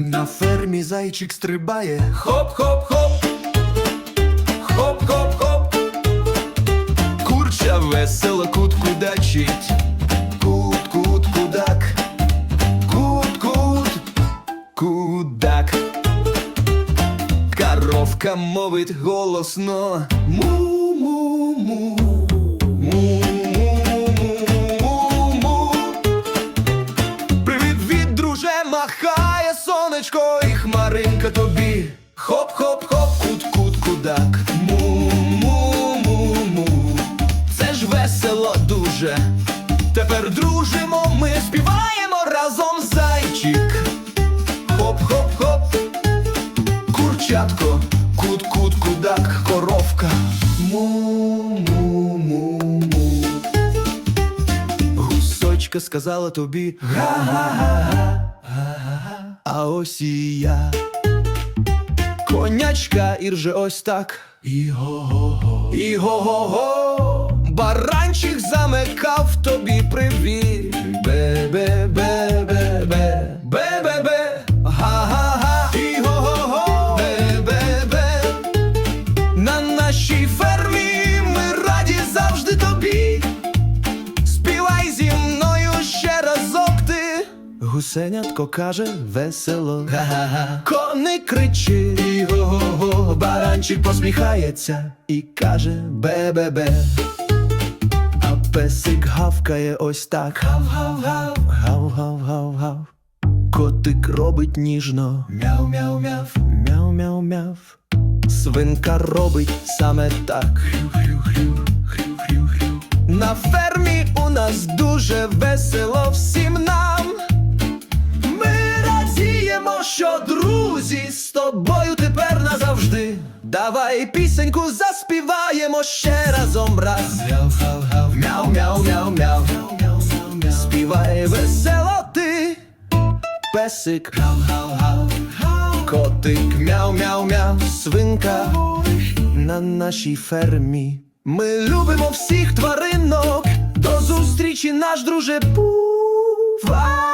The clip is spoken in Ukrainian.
На фермі зайчик стрибає, Хоп-хоп-хоп, хоп-хоп-хоп, курча весело кутку дачить. кут-кут, кудак, Кут-кут, кудак. Коровка мовить голосно. Му-му-му. Сонечко і хмаринка тобі. Хоп-хоп-хоп, кут-кут, кудак. Му-му-му-му. Це ж весело дуже. Тепер дружимо, ми співаємо разом зайчик. Хоп-хоп-хоп. Курчатко, кут-кут, кудак, коровка. Му-му-му-му. Гусочка сказала тобі га-га-га, а ось і я. Конячка ірже ось так. І го-го-го, і го-го-го. Баранчик замикав тобі Гусенятко каже весело. Га-га-га. Коник кричить, і го-го-го. Баранчик посміхається і каже бе-бе-бе. А песик гавкає ось так. Гав-гав-гав, гав-гав-гав-гав. Котик робить ніжно. Мяу-мяу-мяв, мяу-мяу-мяв. Свинка робить саме так. На фермі у нас дуже весело всім тобою тепер назавжди. Давай пісеньку заспіваємо ще разом раз. Мяу, мяу, мяу, мяу. Співай весело ти, песик. Котик, мяу, мяу, мяу, свинка на нашій фермі. Ми любимо всіх тваринок. До зустрічі, наш друже. Бувай!